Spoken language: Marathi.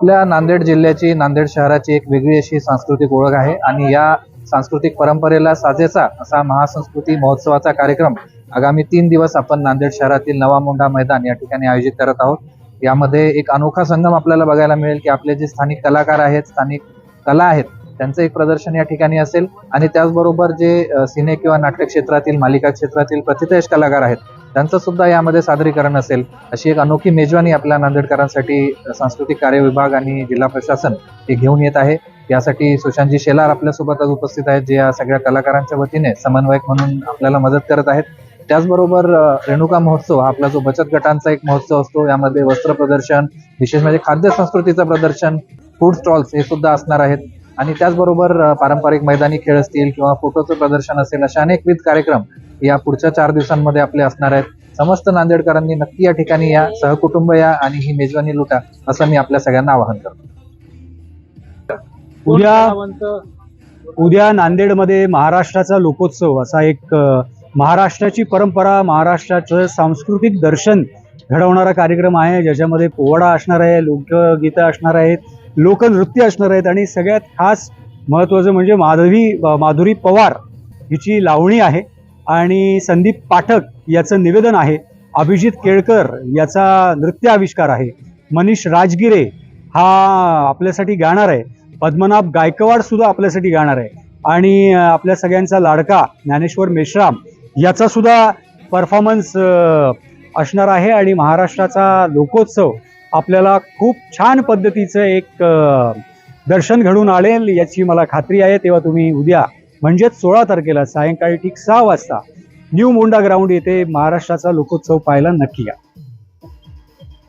आपल्या नांदेड जिल्ह्याची नांदेड शहराची एक वेगळी अशी सांस्कृतिक ओळख आहे. आणि या सांस्कृतिक परंपरेला साजेचा असा महासंस्कृती महोत्सवाचा कार्यक्रम आगामी तीन दिवस आपण नांदेड शहरातील नवा मोंढा मैदान या ठिकाणी आयोजित करत आहोत. यामध्ये एक अनोखा संगम आपल्याला बघायला मिळेल की आपले जे स्थानिक कलाकार आहेत स्थानिक कला आहेत त्यांचं एक प्रदर्शन या ठिकाणी असेल. आणि त्याचबरोबर जे सिने किंवा नाट्य क्षेत्रातील मालिका क्षेत्रातील प्रतिथयश कलाकार आहेत त्यांचं सुद्धा यामध्ये सादरीकरण असेल अशी एक अनोखी मेजवानी आपल्या नांदेडकरांसाठी सांस्कृतिक कार्य विभाग आणि जिल्हा प्रशासन हे घेऊन येत आहे. यासाठी सुशांतजी शेलार आपल्यासोबत आज उपस्थित आहेत जे या सगळ्या कलाकारांच्या वतीने समन्वयक म्हणून आपल्याला मदत करत आहेत. त्याचबरोबर रेणुका महोत्सव हा आपला जो बचत गटांचा एक महोत्सव असतो यामध्ये वस्त्र प्रदर्शन विशेष म्हणजे खाद्य संस्कृतीचं प्रदर्शन फूड स्टॉल्स हे सुद्धा असणार आहेत. आणि त्याचबरोबर पारंपरिक मैदानी खेळ असतील किंवा फोटोचं प्रदर्शन असेल अशा अनेकविध कार्यक्रम या पुढच्या चार दिवसांमध्ये आपले असणार आहेत. समस्त नांदेडकरांनी नक्की या ठिकाणी या सहकुटुंब या आणि ही मेजवानी लुटा असं मी आपल्या सगळ्यांना आवाहन करतो. उद्या उद्या नांदेडमध्ये महाराष्ट्राचा लोकोत्सव असा एक महाराष्ट्राची परंपरा महाराष्ट्राचं सांस्कृतिक दर्शन घडवणारा कार्यक्रम आहे. ज्याच्यामध्ये पोवाडा असणार आहे लोकगीतं असणार आहेत लोकनृत्य असणार आहेत आणि सगळ्यात खास महत्त्वाचं म्हणजे माधवी माधुरी पवार हिची लावणी आहे. आणि संदीप पाठक याचं निवेदन आहे. अभिजित केळकर याचा नृत्य आविष्कार आहे. मनीष राजगिरे हा आपल्यासाठी गाणार आहे. पद्मनाभ गायकवाड सुद्धा आपल्यासाठी गाणार आहे. आणि आपल्या सगळ्यांचा लाडका ज्ञानेश्वर मेश्राम याचा सुद्धा परफॉर्मन्स असणार आहे. आणि महाराष्ट्राचा लोकोत्सव आपल्याला खूप छान पद्धतीचं एक दर्शन घडून आलेल याची मला खात्री आहे. तेव्हा तुम्ही उद्या म्हणजेच सोळा तारखेला सायंकाळी ठीक सहा वाजता न्यू मोंडा ग्राउंड येथे महाराष्ट्राचा लोकोत्सव पाहायला नक्की या.